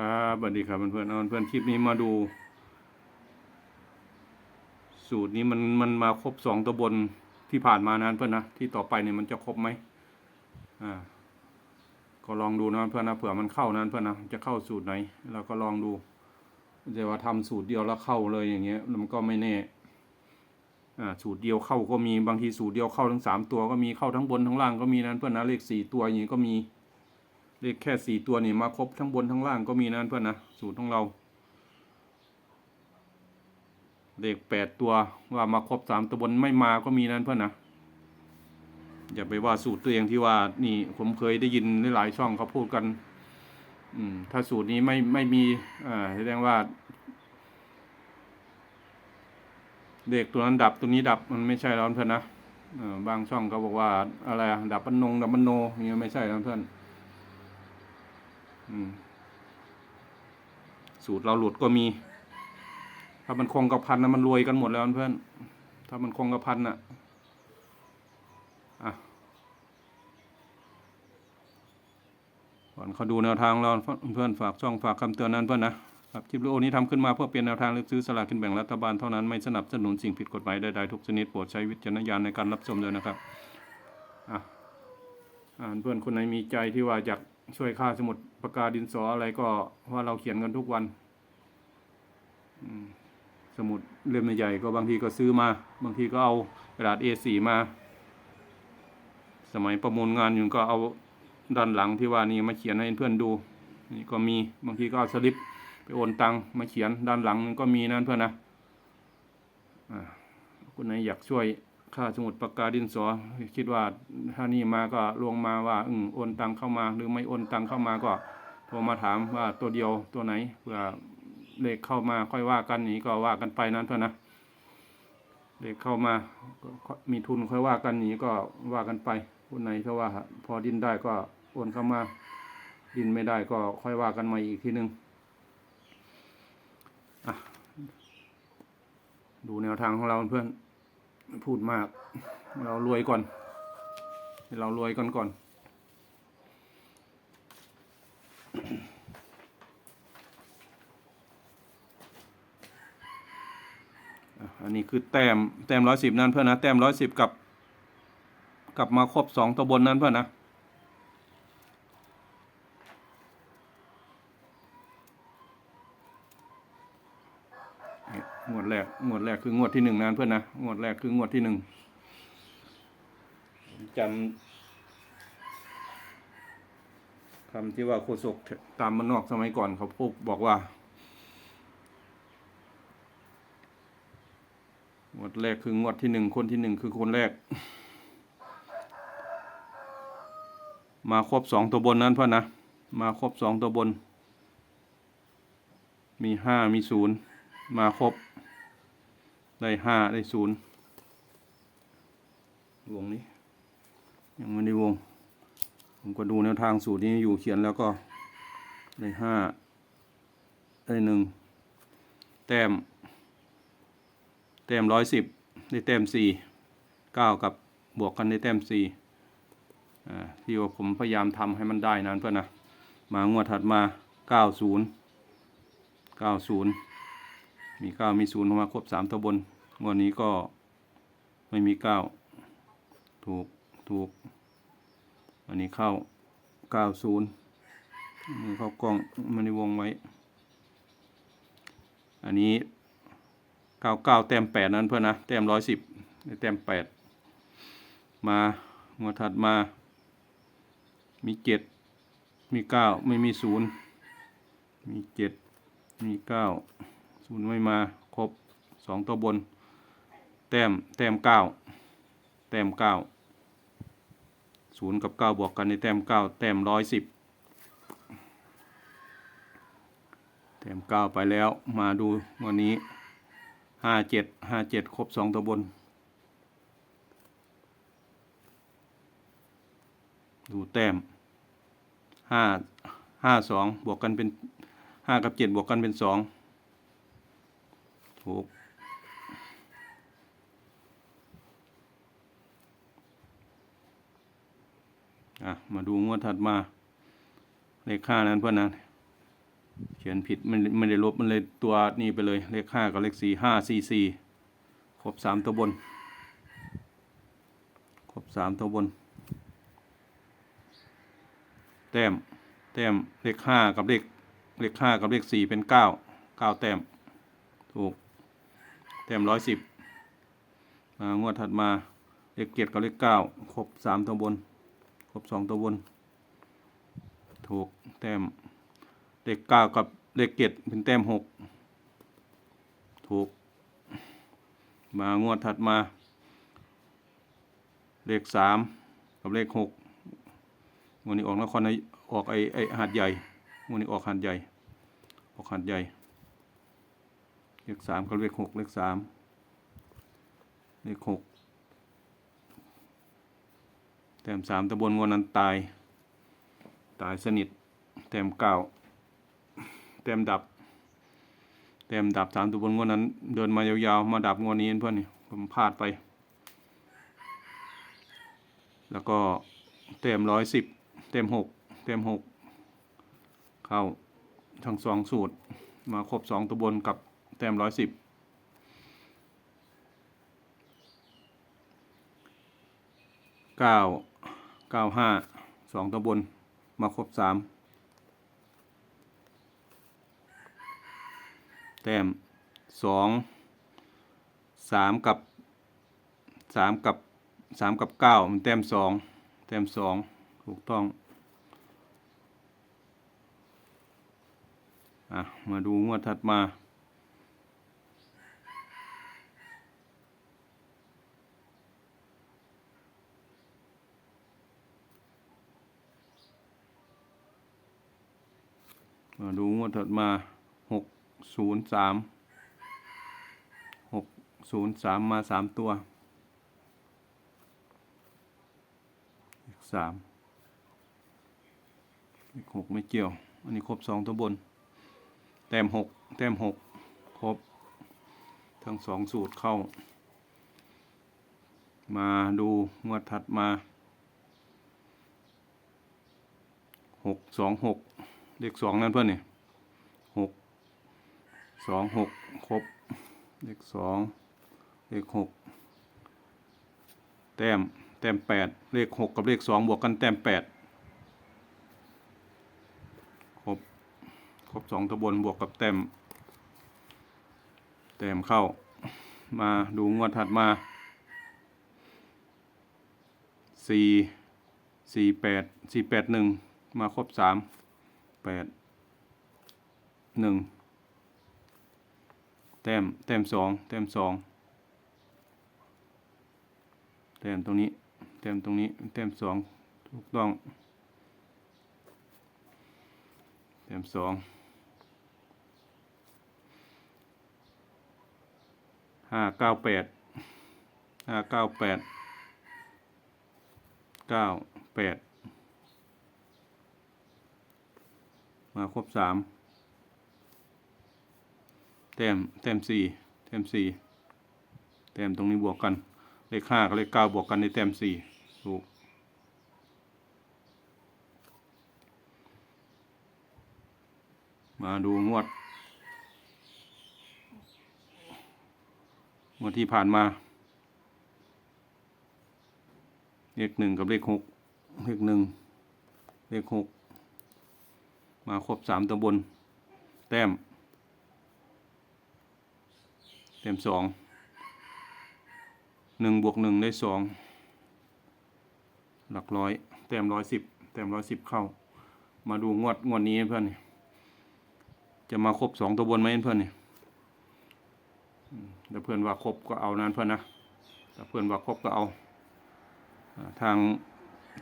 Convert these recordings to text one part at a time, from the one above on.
ครับสวัสดีครับเพื่อนๆเอาเพื่อนคลิปนี้มาดู สูตรนี้มันมันมาครบสองตัวบนที่ผ่านมานะเพื่อนนะที่ต่อไปเนี่ยมันจะครบไหมอ่าก็ลองดูนะเพื่อนนะเผื่อมันเข้านะเพื่อนนะจะเข้าสูตรไหนเราก็ลองดูจะว่าทำสูตรเดียวแล้วเข้าเลยอย่างเงี้ยมันก็ไม่แน่อ่าสูตรเดียวเข้าก็มีบางทีสูตรเดียวเข้าทั้งสามตัวก็มีเข้าทั้งบนทั้งล่างก็มีนะเพื่อนนะเลขสี่ตัวอย่างงี้ก็มี เลขแค่สี่ตัวนี่มาครบทั้งบนทั้งล่างก็มีนะเพื่อนนะสูตรของเรา เลขแปดตัวว่ามาครบสามตัวบนไม่มาก็มีนะเพื่อนนะอย่าไปว่าสูตรตัวเองที่ว่านี่ผมเคยได้ยินหลายช่องเขาพูดกัน อืม ถ้าสูตรนี้ไม่ไม่มีอ่าแสดงว่าเลขตัวนั้นดับตัวนี้ดับมันไม่ใช่แล้วเพื่อนนะบางช่องเขาบอกว่าอะไรดับมันนงดับมันโนอย่ไม่ใช่แล้วเพื่อน สูตรเราหลุดก็มี ถ้ามันคงกระพันนะมันรวยกันหมดแล้วเพื่อน ถ้ามันคงกระพันน่ะอะก่อนเขาดูแนวทางเราเพื่อนฝากช่องฝากคำเตือนนั้นเพื่อนนะครับคลิปวิดีโอนี้ทำขึ้นมาเพื่อเปลี่ยนแนวทางเลือกซื้อสลากกินแบ่งรัฐบาลเท่านั้นไม่สนับสนุนสิ่งผิดกฎหมายใดๆทุกชนิดโปรดใช้วิจารณญาณในการรับชมด้วยนะครับอะอ่านเพื่อนคนไหนมีใจที่ว่าอยาก ช่วยค่าสมุดปากกาดินสออะไรก็ว่าเราเขียนกันทุกวันสมุดเล่มใหญ่ก็บางทีก็ซื้อมา บางทีก็เอากระดาษ A4 มา สมัยประมูลงานอยู่ก็เอาด้านหลังที่ว่านี่มาเขียนให้เพื่อนดูนี่ก็มีบางทีก็เอาสลิปไปโอนตังมาเขียนด้านหลังก็มีนะเพื่อนนะอ่าคนไหนอยากช่วย ค่าสมุดปากกาดินสอคิดว่าถ้านี่มาก็ลวงมาว่าอืมโอนตังเข้ามา หรือไม่โอนตังเข้ามาก็โทรมาถามว่าตัวเดียวตัวไหนเพื่อเลขเข้ามาค่อยว่ากันนี้ก็ว่ากันไปนั้นเท่านะเลขเข้ามาก็มีทุนค่อยว่ากันนี้ก็ว่ากันไปคนไหนถ้าว่า พอดินได้ก็โอนเข้ามา ดินไม่ได้ก็ค่อยว่ากันม่อีกทีหนึงอะดูแนวทางของเราเพื่อน พูดมาก เรารวยก่อน เรารวยก่อนก่อน อันนี้คือแต้ม แต้มร้อยสิบนั่นเพื่อนนะ แต้มร้อยสิบกับ กลับมาครบสองตัวบนนั้นเพื่อนนะ งวดแรกงวดแรกคืองวดที่หนึ่งนะเพื่อนนะงวดแรกคืองวดที่หนึ่งจำคำที่ว่าโคศกตามมันนอกสมัยก่อนเขาพูดบอกว่างวดแรกคืองวดที่หนึ่งคนที่หนึ่งคือคนแรก มาครบสองตัวบนนั้นเพื่อนนะมาครบสองตัวบน มีห้ามีศูนย์มาครบ ได้ห้าได้ศูนย์วงนี้ ยังไม่ได้วง ผมก็ดูแนวทางสูตรนี้อยู่เขียนแล้วก็ได้ห้าได้หนึ่งแต้ม แต้มร้อยสิบได้แต้มสี่เก้ากับบวกกันได้แต้มสี่อ่าที่ว่าผมพยายามทำให้มันได้นั้นเพื่อนนะ มางวดถัดมาเก้าศูนย์เก้าศูนย์มีเก้ามีศูนย์มาครบสามตัวบน วดนี้ก็ไม่มีเก้าถูกถูก อันนี้เข้าเก้าศูนย์มือเข้ากล้องมันในวงไว้ อันนี้เก้าเก้าแต้มแปดนั้นเพื่อนนะแต้มร้อยสิบแต้มแปดมาหัวถัดมา มีเจ็ดมีเก้าไม่มีศูนย์มีเจ็ดมีเก้าศูนย์ไม่มา ครบสองตัวบน ต้มแต้มเก้าแต้มเก้าศูนย์กับเก้าบวกกันในแต้มเก้าแต้มร้อยสิบแต้มเก้าไปแล้วมาดูวันนี้ห้าเจ็ดห้าเจ็ดครบสองตัวบน ดูแต้มห้าห้าสองบวกกันเป็นห้ากับเจ็ดบวกกันเป็นสองถูก อะ มาดูงวดถัดมา เลขห้านั้นเพื่อนนะเขียนผิดมันไม่ได้ลบมันเลยตัวนี้ไปเลย เลขห้ากับเลขสี่ห้าสี่สี่ครบสามตัวบน ครบสามตัวบน แต้ม แต้มเลขห้ากับเลขเลขห้ากับเลขสี่เป็นเก้าเก้าแต้ม ถูก แต้มร้อยสิบมางวดถัดมา เลขเจ็ดกับเลขเก้าครบสามตัวบน ครบสองตัวบน ถูกแต้มเลขเก้ากับเลขเจ็ดเป็นแต้มหกถูก มางวดถัดมา เลขสามกับเลขหกงวดนี้ออกนครนออกไอไอหาดใหญ่งวดนี้ออกหาดใหญ่ ออกหาดใหญ่ เลขสามกับเลขหกเลขสามเลขหก แต้มสามตะบนงวนันตาย ตายสนิท แต้มเก้าแต้มดับ แต้มดับสามตัวบนงวดนั้น เดินมายาวๆ มาดับงวดนี้เพื่อนนี่ผมพลาดไป แล้วก็แต้มร้อยสิบแต้มหกแต้มหกเข้าทั้งสองสูตร มาครบสองตัวบนกับแต้มร้อยสิบเก้า เก้าห้าสองตัวบนมาครบสามแต้มสองสามกับสามกับสามกับเก้ามันแต้มสองแต้มสองถูกต้องอะมาดูงวดถัดมา มาดูงวด ถัดมาหกศูนย์สามหกศูนย์สามมาสามตัวสามเลขหกไม่เกี่ยว อันนี้ครบสองตัวบน แต้มหกแต้มหกครบ ทั้งสองสูตรเข้า มาดูงวดถัดมาหกสองหกเลขสองนั่นเพื่อนนี่หก สองหกครบ เลขสองเลขหกแต้ม แต้มแปดเลขหกกับเลขสองบวกกันแต้มแปดครบ ครบสองตัวบนบวกกับแต้ม แต้มเข้า มาดูงวดถัดมาสี่สี่แปดสี่แปดหนึ่งมาครบสามแปดหนึ่ง แต้มแต้มสองแต้มสองแต้มตรงนี้แต้มตรงนี้แต้มสองถูกต้องแต้มสองห้าเก้าแปดห้าเก้าแปดเก้าแปดมาครบสาม แต้มแต้มสี่แต้มสี่แต้มตรงนี้บวกกัน เลขห้ากับเลขเก้าบวกกันในแต้มสี่ถูกมาดูงวดงวดที่ผ่านมา เลขหนึ่งกับเลขหกเลขหนึ่งเลขหกมาครบสามตัวบน แต้ม แต้มสองหนึ่งบวกหนึ่งได้สองหลักร้อยแต้มร้อยสิบแต้มร้อยสิบเข้า มาดูงวดงวดนี้เพื่อนนี่จะมาครบสองตัวบนไหมเพื่อนนี่อืมถ้าเพื่อนว่าครบก็เอานั้นเพื่อนนะถ้าเพื่อนว่าครบก็เอาอ่าทาง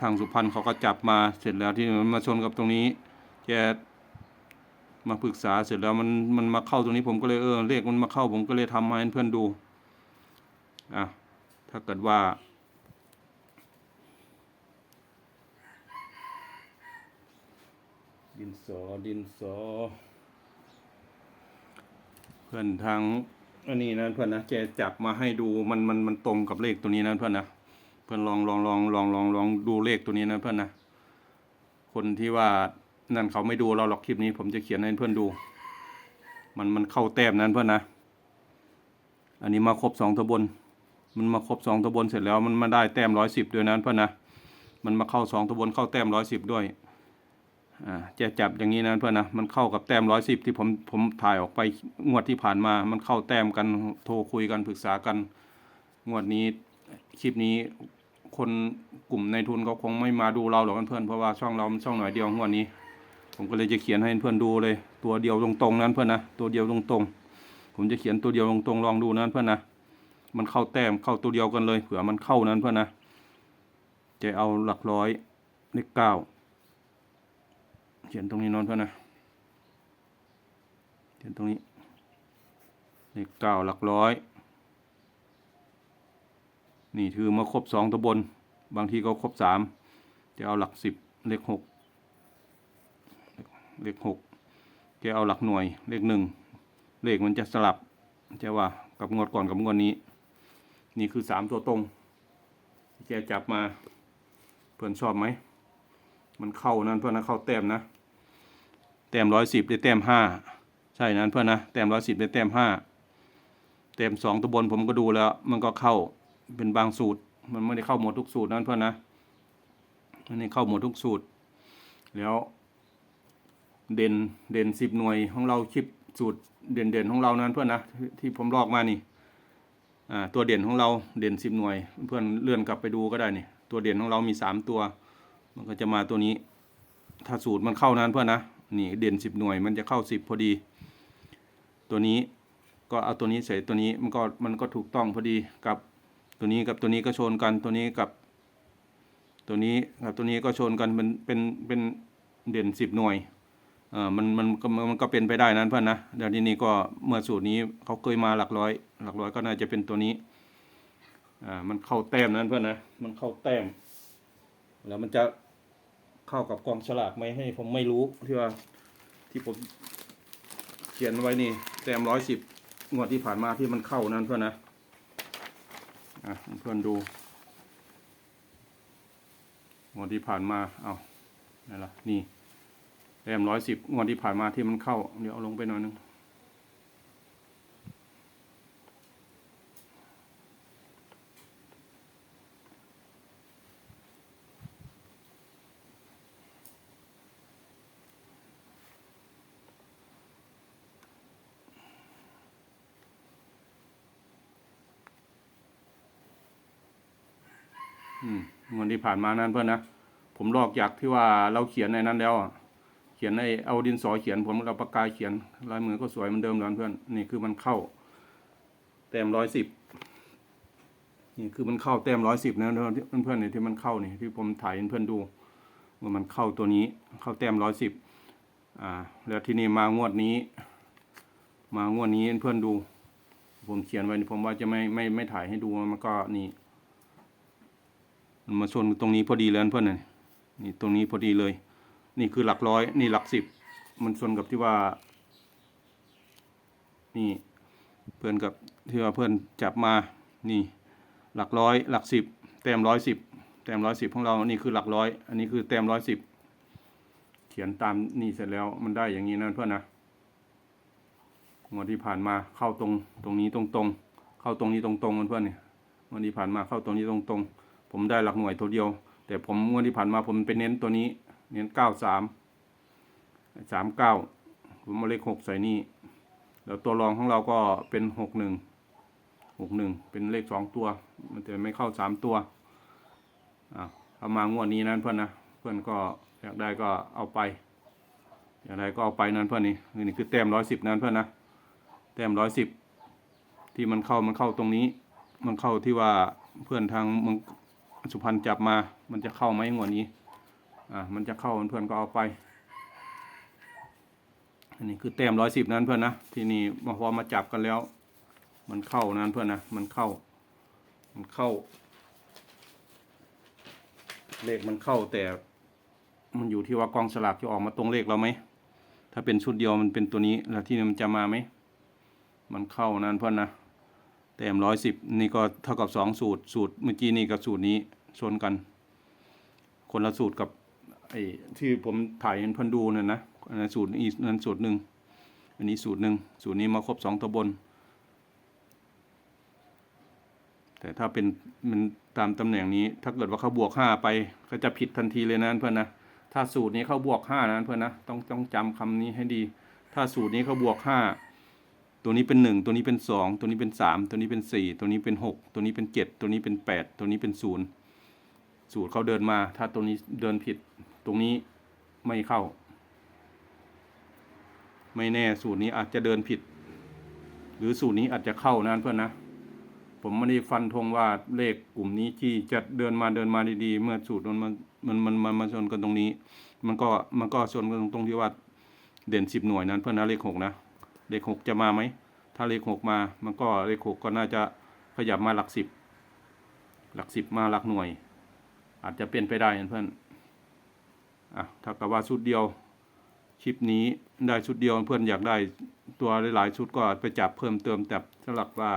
ทางสุพรรณเขาก็จับมาเสร็จแล้วที่มันมาชนกับตรงนี้แก มาปรึกษาเสร็จแล้วมันมันมาเข้าตรงนี้ผมก็เลยเออเลขมันมาเข้า ผมก็เลยทำมาให้เพื่อนดูอะถ้าเกิดว่า ดินสอดินสอ เพื่อนทางอันนี้นะเพื่อนนะแกจับมาให้ดูมันมันมันตรงกับเลขตัวนี้นะเพื่อนนะเพื่อนลองลองลองลองลองลองดูเลขตัวนี้นะเพื่อนนะคนที่ว่า นั่นเขาไม่ดูเราหรอกคลิปนี้ ผมจะเขียนให้เพื่อนดู มันมันเข้าแต้มนั้นเพื่อนนะ อันนี้มาครบสองตัวบน มันมาครบสองตัวบนเสร็จแล้วมันมาได้แต้มร้อยสิบด้วยนั้นเพื่อนนะ มันมาเข้าสองตัวบนเข้าแต้มร้อยสิบด้วยอ่าจะจับอย่างนี้นะเพื่อนนะมันเข้ากับแต้มร้อยสิบที่ผมผมถ่ายออกไปงวดที่ผ่านมา มันเข้าแต้มกันโทรคุยกันปรึกษากัน งวดนี้คลิปนี้คนกลุ่มในทุนเขาคงไม่มาดูเราหรอกเพื่อนเพราะว่าช่องเราช่องหน่อยเดียวงวดนี้ ผมก็เลยจะเขียนให้เพื่อนดูเลย ตัวเดียวตรงๆนั้นเพื่อนนะตัวเดียวตรงๆ ผมจะเขียนตัวเดียวตรงๆลองดูนั้นเพื่อนนะมันเข้าแต้มเข้าตัวเดียวกันเลยเผื่อมันเข้านั้นเพื่อนนะจะเอาหลักร้อยเลขเก้าเขียนตรงนี้นอนเพื่อนนะเขียนตรงนี้เลขเก้าหลักร้อยนี่คือมาครบสองตัวบน บางทีก็ครบสามจะเอาหลักสิบเลขหก เลขหกจะเอาหลักหน่วยเลขหนึ่งเลขมันจะสลับจะว่ากับงวดก่อนกับงวดนี้ นี่คือสามตัวตรงแกจับมาเพื่อนชอบไหมมันเข้านั่นเพื่อนนะเข้าแต้มนะแต้มร้อยสิบได้แต้มห้าใช่นั้นเพื่อนนะแต้มร้อยสิบได้แต้มห้าแต้มสองตัวบนผมก็ดูแล้ว มันก็เข้าเป็นบางสูตร มันไม่ได้เข้าหมดทุกสูตรนั่นเพื่อนนะมันนี่เข้าหมดทุกสูตร แล้ว เด่นเด่นสิบหน่วยของเราคลิปสูตรเด่นเด่นของเรานั้นเพื่อนนะที่ผมลอกมานี่อ่าตัวเด่นของเราเด่นสิบหน่วย เพื่อนเลื่อนกลับไปดูก็ได้นี่ตัวเด่นของเรามีสามตัว มันก็จะมาตัวนี้ ถ้าสูตรมันเข้านั้นเพื่อนนะนี่เด่นสิบหน่วยมันจะเข้าสิบพอดี ตัวนี้ก็เอาตัวนี้ใส่ตัวนี้มันก็มันก็ถูกต้องพอดีกับตัวนี้กับตัวนี้ก็ชนกันตัวนี้กับ ตัวนี้กับตัวนี้ก็ชนกันเป็นเป็นเป็นเด่นสิบหน่วย มันมันก็มันก็เป็นไปได้นั้นเพื่อนนะเดี๋ยวทีนี้ก็เมื่อสูตรนี้เขาเคยมาหลักร้อย หลักร้อยก็น่าจะเป็นตัวนี้อ่ามันเข้าแต้มนั้นเพื่อนนะมันเข้าแต้ม แล้วมันจะเข้ากับกองฉลากไหมให้ผมไม่รู้ที่ว่าที่ผมเขียนไว้นี่แต้มร้อยสิบงวดที่ผ่านมาที่มันเข้านั้นเพื่อนนะอะเพื่อนดูงวดที่ผ่านมาเอาไหนล่ะนี่ แรมร้อยสิบงวดที่ผ่านมาที่มันเข้า เดี๋ยวเอาลงไปหน่อยนึงอืมงวดที่ผ่านมานั้นเพื่อนนะ ผมลอกจากที่ว่าเราเขียนในนั้นแล้วอะ ขียนในเอาดินสอเขียนผมเราปากกาเขียนลายมือก็สวยเหมือนเดิมแล้วเพื่อนนี่คือมันเข้า แต้มร้อยสิบนี่คือมันเข้าแต้มร้อยสิบนะเพื่อนเพื่อนๆนี่ที่มันเข้านี่ที่ผมถ่ายเพื่อนดูว่ามันเข้าตัวนี้เข้าแต้มร้อยสิบอ่าแล้วที่นี่มางวดนี้ มางวดนี้เพื่อนดู ผมเขียนไว้นี่ผมว่าจะไม่ไม่ไม่ถ่ายให้ดูมันก็นี่มันมาชนตรงนี้พอดีเลยนะเพื่อนน่ะนี่ตรงนี้พอดีเลย นี่คือหลักร้อย นี่หลักสิบ มันชนกับที่ว่า นี่ เพื่อนกับที่ว่าเพื่อนจับมา นี่ หลักร้อย หลักสิบ แต้มร้อยสิบ แต้มร้อยสิบของเรา นี่คือหลักร้อย อันนี้คือแต้มร้อยสิบ เขียนตามนี่เสร็จแล้ว มันได้อย่างนี้นะเพื่อนนะงวดที่ผ่านมาเข้าตรงตรงนี้ตรงตรงเข้าตรงนี้ตรงตรงเพื่อนเนี่ยงวดที่ผ่านมาเข้าตรงนี้ตรงตรงผมได้หลักหน่วยตัวเดียว แต่ผมงวดที่ผ่านมาผมไปเน้นตัวนี้ เน้นเก้าสามสามเก้าผมมาเลขหกใส่นี่แล้วตัวรองของเราก็เป็นหกหนึ่งหกหนึ่งเป็นเลขสองตัว มันจะไม่เข้าสามตัวอ่าเอามางวดนี้นั้นเพื่อนนะเพื่อนก็อยากได้ก็เอาไปอยากได้ก็เอาไปนั้นเพื่อนนี่นี่คือแต้มร้อยสิบนั้นเพื่อนนะแต้มร้อยสิบที่มันเข้ามันเข้าตรงนี้ มันเข้าที่ว่าเพื่อนทางเมืองสุพรรณจับมา มันจะเข้าไหมงวดนี้ อ่ามันจะเข้าเพื่อนก็เอาไป อันนี้คือแต้มร้อยสิบนั้นเพื่อนนะที่นี่มาพอมาจับกันแล้ว มันเข้านั้นเพื่อนนะมันเข้า มันเข้า เลขมันเข้าแต่ มันอยู่ที่ว่ากองสลากจะออกมาตรงเลขเราไหมถ้าเป็นชุดเดียวมันเป็นตัวนี้แล้วที่นี่มันจะมาไหมมันเข้านั้นเพื่อนนะแต้มร้อยสิบนี่ก็เท่ากับสองสูตร สูตรเมื่อกี้นี่กับสูตรนี้ชนกัน คนละสูตรกับ ไอ้ที่ผมถ่ายให้เพื่อนดูนั่นนะอันนั้นสูตรอีกนั้นสูตรหนึ่งอันนี้สูตรหนึ่งสูตรนี้มาครบสองตัวบนแต่ถ้าเป็นมันตามตำแหน่งนี้ ถ้าเกิดว่าเขาบวกห้าไปก็จะผิดทันทีเลยนะเพื่อนนะถ้าสูตรนี้เขาบวกห้านะเพื่อนนะต้องต้องจำคำนี้ให้ดี ถ้าสูตรนี้เขาบวกห้าตัวนี้เป็นหนึ่งตัวนี้เป็นสองตัวนี้เป็นสามตัวนี้เป็นสี่ตัวนี้เป็นหกตัวนี้เป็นเจ็ดตัวนี้เป็นแปดตัวนี้เป็นศูนย์สูตรเขาเดินมา ถ้าตัวนี้เดินผิด ตรงนี้ไม่เข้า ไม่แน่สูตรนี้อาจจะเดินผิด หรือสูตรนี้อาจจะเข้านะเพื่อนนะ ผมไม่ได้ฟันธงว่าเลขกลุ่มนี้ที่จะเดินมาเดินมาดีๆ เมื่อสูตรมันมันมันมันมันมาชนกันตรงนี้ มันก็มันก็ชนกันตรงที่ว่าเด่นสิบหน่วยนั้นเพื่อนนะเลขหกนะเลขหกจะมาไหมถ้าเลขหกมา มันก็เลขหกก็น่าจะขยับมาหลักสิบหลักสิบมาหลักหน่วย อาจจะเป็นไปได้นะเพื่อน อะถ้ากับว่าชุดเดียวคลิปนี้ได้ชุดเดียวเพื่อนอยากได้ตัวหลายๆชุดก็ไปจับเพิ่มเติมแต่สำหรับว่า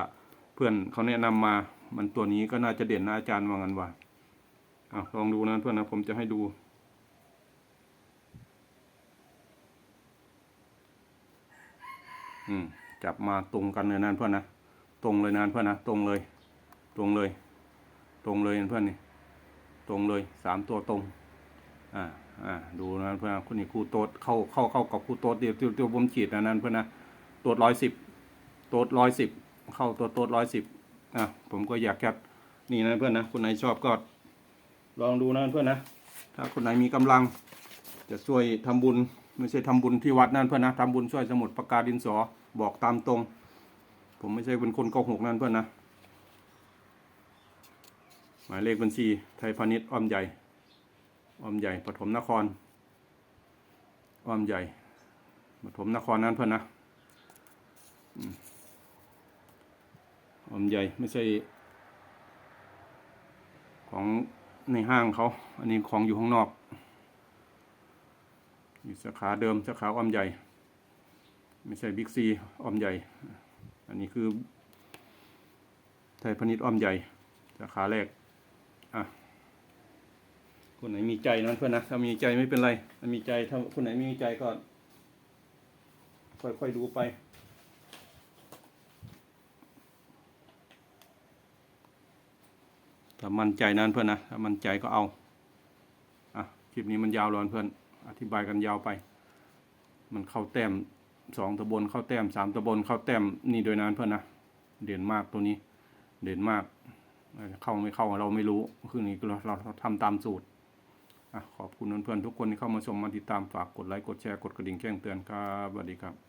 เพื่อนเขาแนะนำมามันตัวนี้ก็น่าจะเด่นนะอาจารย์ว่างันว่าอะลองดูนะเพื่อนนะผมจะให้ดูอืมจับมาตรงกันเลยนะเพื่อนนะตรงเลยนะเพื่อนนะตรงเลย ตรงเลย ตรงเลยนะเพื่อนนี่ตรงเลยสามตัวตรง อ่า อ่าดูนะเพื่อนนะคนนี้ครูโต๊ดเข้าเข้าเข้ากับครูโต๊ดเดียวเดียวเดียวผมฉีดนะนั่นเพื่อนนะโต๊ดร้อยสิบโต๊ดร้อยสิบเข้าตัวโต๊ดร้อยสิบอะผมก็อยากแคปนี่นะเพื่อนนะคนไหนชอบก็ลองดูนะเพื่อนนะถ้าคนไหนมีกำลัง จะช่วยทำบุญไม่ใช่ทำบุญที่วัดนั่นเพื่อนนะทำบุญช่วยสมุดปากกาดินสอบอกตามตรง ผมไม่ใช่เป็นคนโกหกนั่นเพื่อนนะหมายเลขบัญชีไทยพาณิชย์อ้อมใหญ่ ออมใหญ่ปฐมนครออมใหญ่ปฐมนครนั่นเพื่อนนะออมใหญ่ไม่ใช่ ของในห้างเขา อันนี้ของอยู่ข้างนอกอยู่สาขาเดิมสาขาออมใหญ่ ไม่ใช่บิ๊กซีออมใหญ่ อันนี้คือไทยพาณิชย์ออมใหญ่สาขาแรกอะ คนไหนมีใจนั้นเพื่อนนะถ้ามีใจไม่เป็นไรถ้ามีใจถ้าคนไหนไม่มีใจก็ค่อยๆดูไป ถ้ามั่นใจนั้นเพื่อนนะถ้ามั่นใจก็เอาอะคลิปนี้มันยาวร้อนเพื่อน อธิบายกันยาวไป มันเข้าแต้มสองตะบนเข้าแต้มสามตะบนเข้าแต้มนี่โดยนานเพื่อนนะเด่นมากตัวนี้ เด่นมากเข้าไม่เข้าเราไม่รู้คือนี้เราเราทำตามสูตร ขอบคุณเพื่อนๆทุกคนที่เข้ามาชมมาติดตามฝากกดไลค์กดแชร์กดกระดิ่งแจ้งเตือนครับสวัสดีครับ